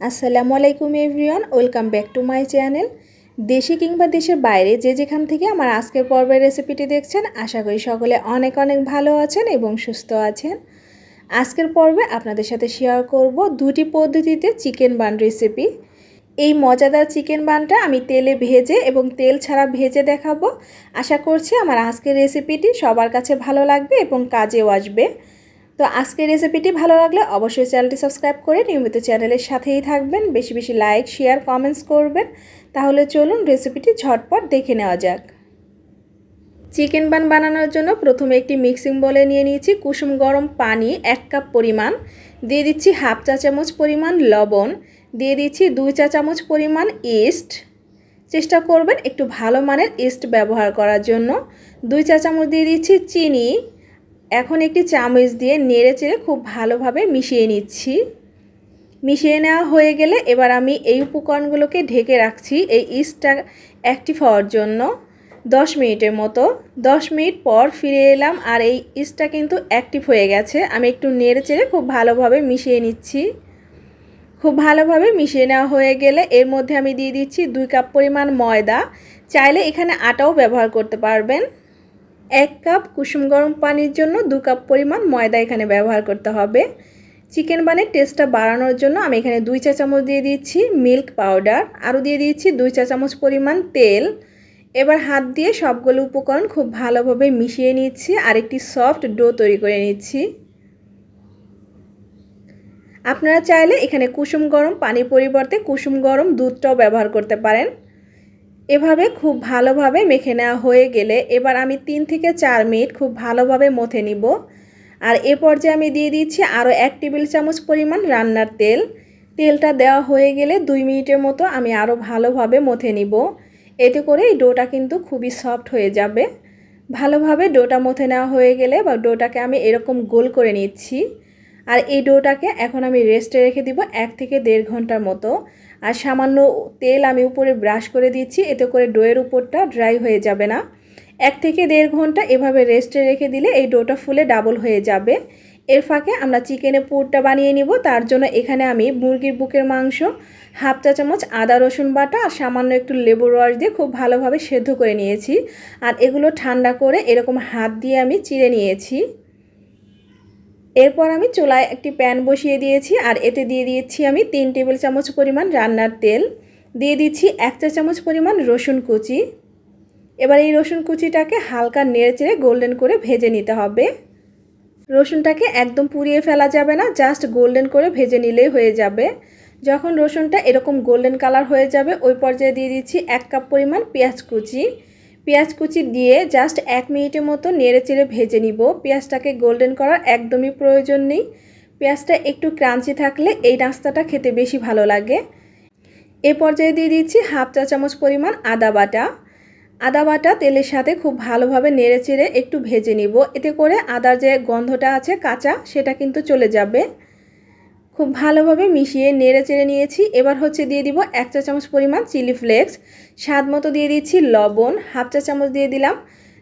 আসসালামু আলাইকুম everyone, welcome back to my channel. দেশে কিংবা দেশের বাইরে যে যেখান থেকে আমার আজকের পর্বের রেসিপিটি দেখছেন, আশা করি সকলে অনেক অনেক ভালো আছেন এবং সুস্থ আছেন। আজকের পর্বে আপনাদের সাথে শেয়ার করব দুটি পদ্ধতিতে চিকেন বান রেসিপি এই মজাদার চিকেন বানটা আমি তেলে ভেজে এবং তেল ছাড়া ভেজে দেখাবো। আশা করছি আমার আজকের রেসিপিটি সবার কাছে ভালো লাগবে এবং কাজেও আসবে। তো আজকের রেসিপিটি ভালো লাগলে অবশ্যই চ্যানেলটি সাবস্ক্রাইব করে নিয়মিত চ্যানেলের সাথেই থাকবেন। বেশি বেশি লাইক শেয়ার কমেন্টস করবেন। তাহলে চলুন রেসিপিটি ঝটপট দেখে নেওয়া যাক। চিকেন বান বানানোর জন্য প্রথমে একটি মিক্সিং বলে নিয়ে নিয়েছি কুসুম গরম পানি এক কাপ পরিমাণ। দিয়ে দিচ্ছি হাফ চা চামচ পরিমাণ লবণ। দিয়ে দিচ্ছি দুই চা চামচ পরিমাণ ইস্ট চেষ্টা করবেন একটু ভালো মানের ইস্ট ব্যবহার করার জন্য। দুই চা চামচ দিয়ে দিচ্ছি চিনি। এখন একটি চামচ দিয়ে নেড়ে চেড়ে খুব ভালোভাবে মিশিয়ে নিচ্ছি। মিশিয়ে নেওয়া হয়ে গেলে এবার আমি এই উপকরণগুলোকে ঢেকে রাখছি এই ইস্টটা অ্যাক্টিভ হওয়ার জন্য। দশ মিনিটের মতো। দশ মিনিট পর ফিরে এলাম আর এই ইস্টটা কিন্তু অ্যাক্টিভ হয়ে গেছে। আমি একটু নেড়ে চেড়ে খুব ভালোভাবে মিশিয়ে নিচ্ছি। খুব ভালোভাবে মিশিয়ে নেওয়া হয়ে গেলে এর মধ্যে আমি দিয়ে দিচ্ছি দুই কাপ পরিমাণ ময়দা। চাইলে এখানে আটাও ব্যবহার করতে পারবেন। এক কাপ কুসুম গরম পানির জন্য দু কাপ পরিমাণ ময়দা এখানে ব্যবহার করতে হবে। চিকেন বানের টেস্টটা বাড়ানোর জন্য আমি এখানে দুই চা চামচ দিয়ে দিচ্ছি মিল্ক পাউডার, আরও দিয়ে দিচ্ছি দুই চা চামচ পরিমাণ তেল। এবার হাত দিয়ে সবগুলো উপকরণ খুব ভালোভাবে মিশিয়ে নিচ্ছি আর একটি সফট ডো তৈরি করে নিচ্ছি। আপনারা চাইলে এখানে কুসুম গরম পানির পরিবর্তে কুসুম গরম দুধটাও ব্যবহার করতে পারেন। এভাবে খুব ভালোভাবে মেখে নেওয়া হয়ে গেলে এবার আমি তিন থেকে চার মিনিট খুব ভালোভাবে মথে নিব। আর এ পর্যায়ে আমি দিয়ে দিচ্ছি আরও এক টেবিল চামচ পরিমাণ রান্নার তেল। তেলটা দেওয়া হয়ে গেলে দুই মিনিটের মতো আমি আরও ভালোভাবে মথে নিব। এতে করে এই ডোটা কিন্তু খুবই সফট হয়ে যাবে। ভালোভাবে ডোটা মথে নেওয়া হয়ে গেলে বা ডোটাকে আমি এরকম গোল করে নিচ্ছি। আর এই ডোটাকে এখন আমি রেস্টে রেখে দিব এক থেকে দেড় ঘণ্টার মতো। আর সামান্য তেল আমি উপরে ব্রাশ করে দিচ্ছি, এতে করে ডোয়ের উপরটা ড্রাই হয়ে যাবে না। এক থেকে দেড় ঘণ্টা এভাবে রেস্টে রেখে দিলে এই ডোটা ফুলে ডাবল হয়ে যাবে। এর ফাঁকে আমরা চিকেনের পুরটা বানিয়ে নিব, তার জন্য এখানে আমি মুরগির বুকের মাংস, হাফ চা চামচ আদা রসুন বাটা আর সামান্য একটু লেবুর রস দিয়ে খুব ভালোভাবে সেদ্ধ করে নিয়েছি। আর এগুলো ঠান্ডা করে এরকম হাত দিয়ে আমি চিড়ে নিয়েছি। এরপর আমি চুলায় একটি প্যান বসিয়ে দিয়েছি আর এতে দিয়ে দিয়েছি আমি তিন টেবিল চামচ পরিমাণ রান্নার তেল। দিয়ে দিচ্ছি এক চা চামচ পরিমাণ রসুন কুচি। এবার এই রসুন কুচিটাকে হালকা নেড়ে চেড়ে গোল্ডেন করে ভেজে নিতে হবে। রসুনটাকে একদম পুড়িয়ে ফেলা যাবে না, জাস্ট গোল্ডেন করে ভেজে নিলেই হয়ে যাবে। যখন রসুনটা এরকম গোল্ডেন কালার হয়ে যাবে, ওই পর্যায়ে দিয়ে দিচ্ছি এক কাপ পরিমাণ পেঁয়াজ কুচি। পেঁয়াজ কুচি দিয়ে জাস্ট এক মিনিটের মতো নেড়ে চেড়ে ভেজে নিব। পেঁয়াজটাকে গোল্ডেন করার একদমই প্রয়োজন নেই। পেঁয়াজটা একটু ক্রাঞ্চি থাকলে এই নাস্তাটা খেতে বেশি ভালো লাগে। এ পর্যায়ে দিয়ে দিচ্ছি হাফ চা চামচ পরিমাণ আদা বাটা। আদা বাটা তেলের সাথে খুব ভালোভাবে নেড়ে চেড়ে একটু ভেজে নিব। এতে করে আদার যে গন্ধটা আছে কাঁচা, সেটা কিন্তু চলে যাবে। খুব ভালোভাবে মিশিয়ে নেড়ে চেড়ে নিয়েছি। এবার হচ্ছে দিয়ে দিব এক চা চামচ পরিমাণ চিলি ফ্লেক্স। স্বাদ মতো দিয়ে দিচ্ছি লবণ, হাফ চা চামচ দিয়ে দিলাম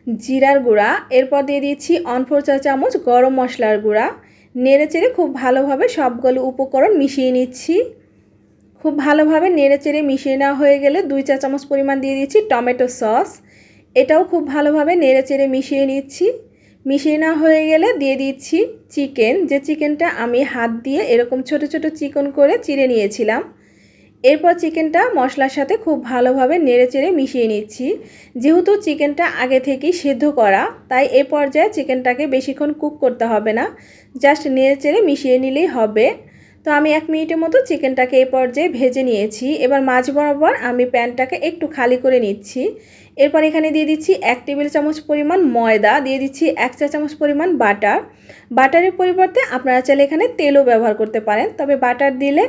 জিরার গুঁড়া। এরপর দিয়ে দিচ্ছি অনফোর চা চামচ গরম মশলার গুঁড়া। নেড়ে চেড়ে খুব ভালোভাবে সবগুলো উপকরণ মিশিয়ে নিচ্ছি। খুব ভালোভাবে নেড়ে চেড়ে মিশিয়ে নেওয়া হয়ে গেলে দুই চা চামচ পরিমাণ দিয়ে দিচ্ছি টমেটো সস। এটাও খুব ভালোভাবে নেড়ে চেড়ে মিশিয়ে নিচ্ছি। মিশিয়ে নেওয়া হয়ে গেলে দিয়ে দিচ্ছি চিকেন। যে চিকেনটা আমি হাত দিয়ে এরকম ছোট ছোট চিকন করে চিড়ে নিয়েছিলাম, এরপর চিকেনটা মশলার সাথে খুব ভালোভাবে নেড়ে চেড়ে মিশিয়ে নিচ্ছি। যেহেতু চিকেনটা আগে থেকেই সেদ্ধ করা, তাই এ পর্যায়ে চিকেনটাকে বেশিক্ষণ কুক করতে হবে না, জাস্ট নেড়ে চেড়ে মিশিয়ে নিলেই হবে। তো আমি এক মিনিটের মতো চিকেনটাকে এ পর্যায়ে ভেজে নিয়েছি। এবার মাছ বরাবর আমি প্যানটাকে একটু খালি করে নিচ্ছি। এরপর এখানে দিয়ে দিচ্ছি এক টেবিল চামচ পরিমাণ ময়দা, দিয়ে দিচ্ছি এক চা চামচ পরিমাণ বাটার। বাটারের পরিবর্তে আপনারা চাইলে এখানে তেলও ব্যবহার করতে পারেন, তবে বাটার দিলে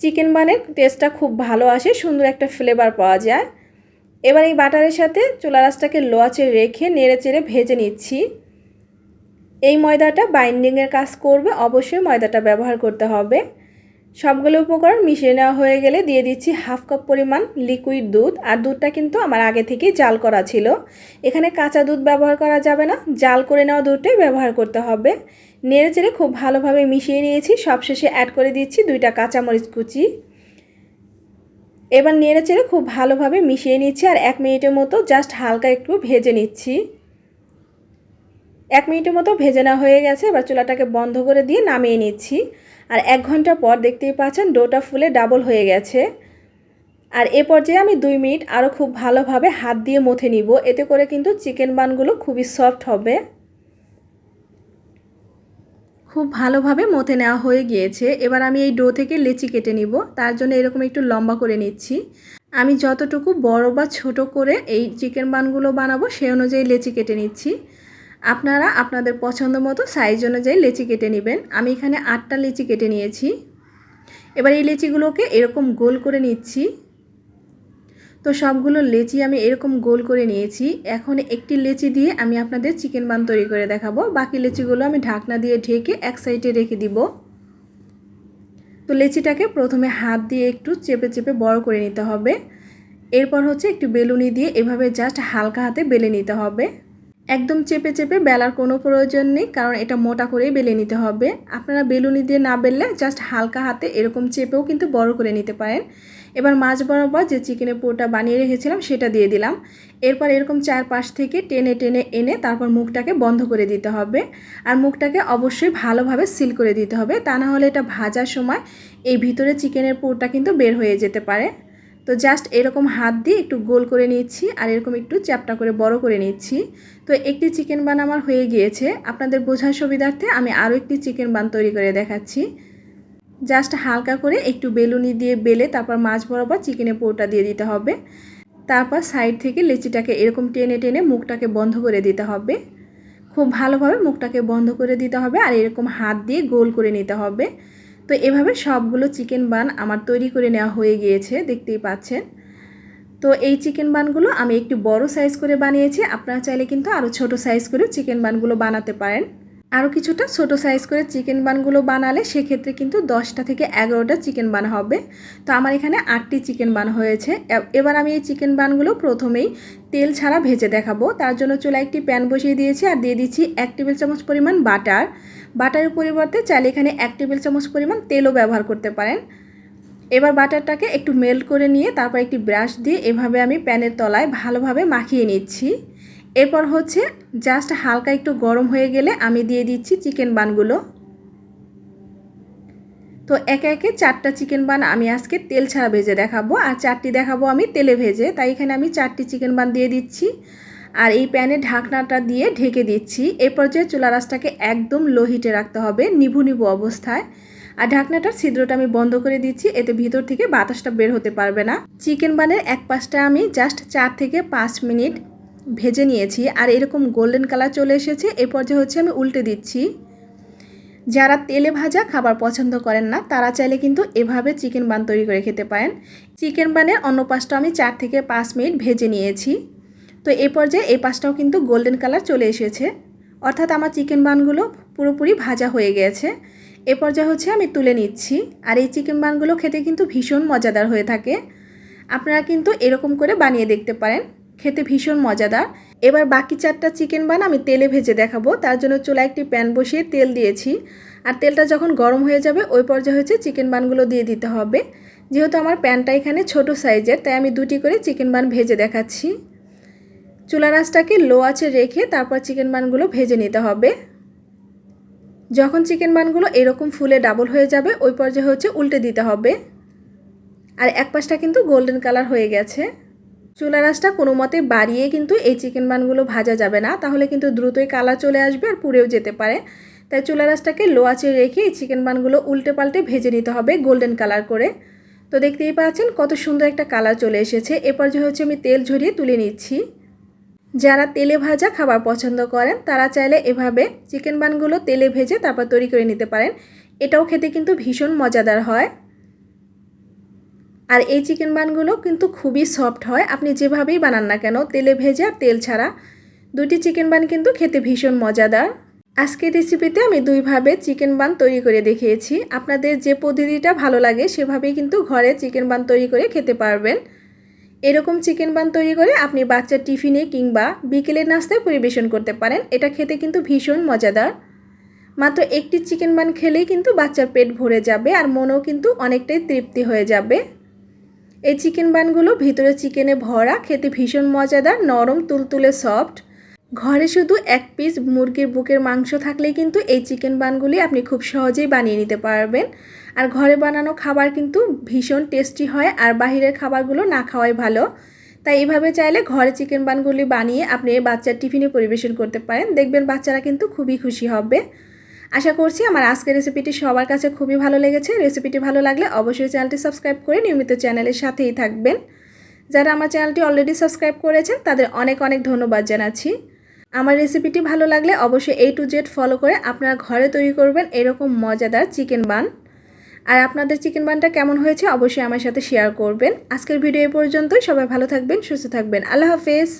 চিকেন বানের টেস্টটা খুব ভালো আসে, সুন্দর একটা ফ্লেভার পাওয়া যায়। এবার এই বাটারের সাথে চুলা রাসটাকে লোয়াচে রেখে নেড়ে চেড়ে ভেজে নিচ্ছি। এই ময়দাটা বাইন্ডিংয়ের কাজ করবে, অবশ্যই ময়দাটা ব্যবহার করতে হবে। সবগুলো উপকরণ মিশিয়ে নেওয়া হয়ে গেলে দিয়ে দিচ্ছি হাফ কাপ পরিমাণ লিকুইড দুধ। আর দুধটা কিন্তু আমার আগে থেকেই জাল করা ছিল। এখানে কাঁচা দুধ ব্যবহার করা যাবে না। জাল করে নেওয়া দুধটাই ব্যবহার করতে হবে। নেড়ে চেড়ে খুব ভালোভাবে মিশিয়ে নিয়েছি। সবশেষে অ্যাড করে দিচ্ছি দুইটা কাঁচামরিচ কুচি। এবার নেড়ে চেড়ে খুব ভালোভাবে মিশিয়ে নিচ্ছি আর এক মিনিটের মতো জাস্ট হালকা একটু ভেজে নিচ্ছি। এক মিনিটের মতো ভেজে নেওয়া হয়ে গেছে। এবার চুলাটাকে বন্ধ করে দিয়ে নামিয়ে নিচ্ছি। আর এক ঘণ্টা পর দেখতেই পাচ্ছেন ডোটা ফুলে ডাবল হয়ে গেছে। আর এ পর্যায়ে আমি দুই মিনিট আরও খুব ভালোভাবে হাত দিয়ে মথে নিব। এতে করে কিন্তু চিকেন বানগুলো খুবই সফট হবে। খুব ভালোভাবে মথে নেওয়া হয়ে গিয়েছে। এবার আমি এই ডো থেকে লেচি কেটে নিব। তার জন্য এরকম একটু লম্বা করে নিচ্ছি। আমি যতটুকু বড় বা ছোট করে এই চিকেন বানগুলো বানাবো, সে অনুযায়ী লেচি কেটে নিচ্ছি। আপনারা আপনাদের পছন্দ মতো সাইজ অনুযায়ী লেচি কেটে নেবেন। আমি এখানে আটটা লেচি কেটে নিয়েছি। এবার এই লেচিগুলোকে এরকম গোল করে নিচ্ছি। তো সবগুলো লেচি আমি এরকম গোল করে নিয়েছি। এখন একটি লেচি দিয়ে আমি আপনাদের চিকেন বান তৈরি করে দেখাবো। বাকি লেচিগুলো আমি ঢাকনা দিয়ে ঢেকে এক সাইডে রেখে দিব। তো লেচিটাকে প্রথমে হাত দিয়ে একটু চেপে চেপে বড় করে নিতে হবে। এরপর হচ্ছে একটু বেলুনি দিয়ে এভাবে জাস্ট হালকা হাতে বেলে নিতে হবে। একদম চেপে চেপে বেলার কোনো প্রয়োজন নেই, কারণ এটা মোটা করেই বেলে নিতে হবে। আপনারা বেলুনি দিয়ে না বেললে জাস্ট হালকা হাতে এরকম চেপেও কিন্তু বড় করে নিতে পারেন। এবার মাছ বরাবর যে চিকেনের পোটা বানিয়ে রেখেছিলাম সেটা দিয়ে দিলাম। এরপর এরকম চার পাশ থেকে টেনে টেনে এনে তারপর মুখটাকে বন্ধ করে দিতে হবে। আর মুখটাকে অবশ্যই ভালোভাবে সিল করে দিতে হবে, তা না হলে এটা ভাজার সময় এই ভিতরে চিকেনের পোরটা কিন্তু বের হয়ে যেতে পারে। তো জাস্ট এরকম হাত দিয়ে একটু গোল করে নিচ্ছি আর এরকম একটু চ্যাপটা করে বড় করে নিচ্ছি। তো একটি চিকেন বান আমার হয়ে গিয়েছে। আপনাদের বোঝার সুবিধার্থে আমি আরও একটি চিকেন বান তৈরি করে দেখাচ্ছি। জাস্ট হালকা করে একটু বেলুনি দিয়ে বেলে তারপর মাছ বরাবর চিকেনের পোটা দিয়ে দিতে হবে। তারপর সাইড থেকে লেচিটাকে এরকম টেনে টেনে মুখটাকে বন্ধ করে দিতে হবে। খুব ভালোভাবে মুখটাকে বন্ধ করে দিতে হবে আর এরকম হাত দিয়ে গোল করে নিতে হবে। তো এভাবে সবগুলো চিকেন বান আমার তৈরি করে নেওয়া হয়ে গিয়েছে, দেখতেই পাচ্ছেন। তো এই চিকেন বানগুলো আমি একটু বড় সাইজ করে বানিয়েছি, আপনারা চাইলে কিন্তু আরও ছোট সাইজ করে চিকেন বানগুলো বানাতে পারেন। আরও কিছুটা ছোট সাইজ করে চিকেন বানগুলো বানালে সেক্ষেত্রে কিন্তু দশটা থেকে এগারোটা চিকেন বান হবে। তো আমার এখানে আটটি চিকেন বান হয়েছে। এবার আমি এই চিকেন বানগুলো প্রথমেই তেল ছাড়া ভেজে দেখাবো। তার জন্য চুলা একটি প্যান বসিয়ে দিয়েছি আর দিয়ে দিচ্ছি এক টেবিল চামচ পরিমাণ বাটার বাটারের পরিবর্তে চাইলে এখানে এক টেবিল চামচ পরিমাণ তেলও ব্যবহার করতে পারেন। এবার বাটারটাকে একটু মেল্ট করে নিয়ে তারপর একটি ব্রাশ দিয়ে এভাবে আমি প্যানের তলায় ভালোভাবে মাখিয়ে নিচ্ছি। এরপর হচ্ছে জাস্ট হালকা একটু গরম হয়ে গেলে আমি দিয়ে দিচ্ছি চিকেন বানগুলো তো একে একে চারটা চিকেন বান আমি আজকে তেল ছাড়া ভেজে দেখাবো। আর চারটি দেখাবো আমি তেলে ভেজে। তাই এখানে আমি চারটি চিকেন বান দিয়ে দিচ্ছি। আর এই প্যানে ঢাকনাটা দিয়ে ঢেকে দিচ্ছি। এই পর্যায়ে চুলা রাসটাকে একদম লো হিটে রাখতে হবে নিভু নিভু অবস্থায়। আর ঢাকনাটার ছিদ্রটা আমি বন্ধ করে দিচ্ছি, এতে ভিতর থেকে বাতাসটা বের হতে পারবে না। চিকেন বানের এক পাশটা আমি জাস্ট চার থেকে পাঁচ মিনিট ভেজে নিয়েছি, আর এরকম গোল্ডেন কালার চলে এসেছে। এ পর্যায়ে হচ্ছে আমি উল্টে দিচ্ছি। যারা তেলে ভাজা খাবার পছন্দ করেন না, তারা চাইলে কিন্তু এভাবে চিকেন বান তৈরি করে খেতে পারেন। চিকেন বানের অন্য পাশটা আমি চার থেকে পাঁচ মিনিট ভেজে নিয়েছি। তো এ পর্যায়ে এই পাশটাও কিন্তু গোল্ডেন কালার চলে এসেছে। অর্থাৎ আমার চিকেন বানগুলো পুরোপুরি ভাজা হয়ে গেছে। এ পর্যায়ে হচ্ছে আমি তুলে নিচ্ছি। আর এই চিকেন বানগুলো খেতে কিন্তু ভীষণ মজাদার হয়ে থাকে। আপনারা কিন্তু এরকম করে বানিয়ে দেখতে পারেন। খেতে ভীষণ মজাদার। এবার বাকি চারটা চিকেন বান আমি তেলে ভেজে দেখাবো। তার জন্য চুলা একটি প্যান বসিয়ে তেল দিয়েছি। আর তেলটা যখন গরম হয়ে যাবে, ওই পর্যায়ে হচ্ছে চিকেন বানগুলো দিয়ে দিতে হবে। যেহেতু আমার প্যানটা এখানে ছোট সাইজের তাই আমি দুটি করে চিকেন বান ভেজে দেখাচ্ছি। চুলা রাসটাকে লো আছে রেখে তারপর চিকেন বানগুলো ভেজে নিতে হবে। যখন চিকেন বানগুলো এরকম ফুলে ডাবল হয়ে যাবে, ওই পর্যায়ে হচ্ছে উল্টে দিতে হবে। আর এক পাশটা কিন্তু গোল্ডেন কালার হয়ে গেছে। চুলা রাসটা কোনো মতে বাড়িয়ে কিন্তু এই চিকেন বানগুলো ভাজা যাবে না, তাহলে কিন্তু দ্রুতই কালার চলে আসবে আর পুড়েও যেতে পারে। তাই চুলা রাসটাকে লো আঁচে রেখে এই চিকেন বানগুলো উল্টে পাল্টে ভেজে নিতে হবে গোল্ডেন কালার করে। তো দেখতেই পাচ্ছেন কত সুন্দর একটা কালার চলে এসেছে। এরপর যে হচ্ছে আমি তেল ঝরিয়ে তুলে নিচ্ছি। যারা তেলে ভাজা খাবার পছন্দ করেন, তারা চাইলে এভাবে চিকেন বানগুলো তেলে ভেজে তারপর তৈরি করে নিতে পারেন। এটাও খেতে কিন্তু ভীষণ মজাদার হয়। আর এই চিকেন বানগুলো কিন্তু খুবই সফট হয়। আপনি যেভাবেই বানান না কেন, তেলে ভেজে আর তেল ছাড়া দুটি চিকেন বান কিন্তু খেতে ভীষণ মজাদার। আজকের রেসিপিতে আমি দুইভাবে চিকেন বান তৈরি করে দেখিয়েছি। আপনাদের যে পদ্ধতিটা ভালো লাগে, সেভাবেই কিন্তু ঘরে চিকেন বান তৈরি করে খেতে পারবেন। এরকম চিকেন বান তৈরি করে আপনি বাচ্চার টিফিনে কিংবা বিকেলের নাস্তায় পরিবেশন করতে পারেন। এটা খেতে কিন্তু ভীষণ মজাদার। মাত্র একটি চিকেন বান খেলেই কিন্তু বাচ্চার পেট ভরে যাবে আর মনও কিন্তু অনেকটাই তৃপ্তি হয়ে যাবে। এই চিকেন বানগুলো ভিতরে চিকেনে ভরা, খেতে ভীষণ মজাদার, নরম, তুলতুলে সফট ঘরে শুধু এক পিস মুরগির বুকের মাংস থাকলেই কিন্তু এই চিকেন বানগুলি আপনি খুব সহজেই বানিয়ে নিতে পারবেন। আর ঘরে বানানো খাবার কিন্তু ভীষণ টেস্টি হয় আর বাহিরের খাবারগুলো না খাওয়াই ভালো। তাই এইভাবে চাইলে ঘরে চিকেন বানগুলি বানিয়ে আপনি বাচ্চার টিফিনে পরিবেশন করতে পারেন। দেখবেন বাচ্চারা কিন্তু খুবই খুশি হবে। আশা করছি আমার আজকের রেসিপিটি সবার কাছে খুবই ভালো লেগেছে। রেসিপিটি ভালো লাগলে অবশ্যই চ্যানেলটি সাবস্ক্রাইব করে নিয়মিত চ্যানেলের সাথেই থাকবেন। যারা আমার চ্যানেলটি অলরেডি সাবস্ক্রাইব করেছেন, তাদের অনেক অনেক ধন্যবাদ জানাচ্ছি। আমার রেসিপিটি ভালো লাগলে অবশ্যই এই টু জেড ফলো করে আপনারা ঘরে তৈরি করবেন এরকম মজাদার চিকেন বান আর আপনাদের চিকেন বানটা কেমন হয়েছে অবশ্যই আমার সাথে শেয়ার করবেন। আজকের ভিডিও এ পর্যন্তই। সবাই ভালো থাকবেন, সুস্থ থাকবেন। আল্লাহ হাফেজ।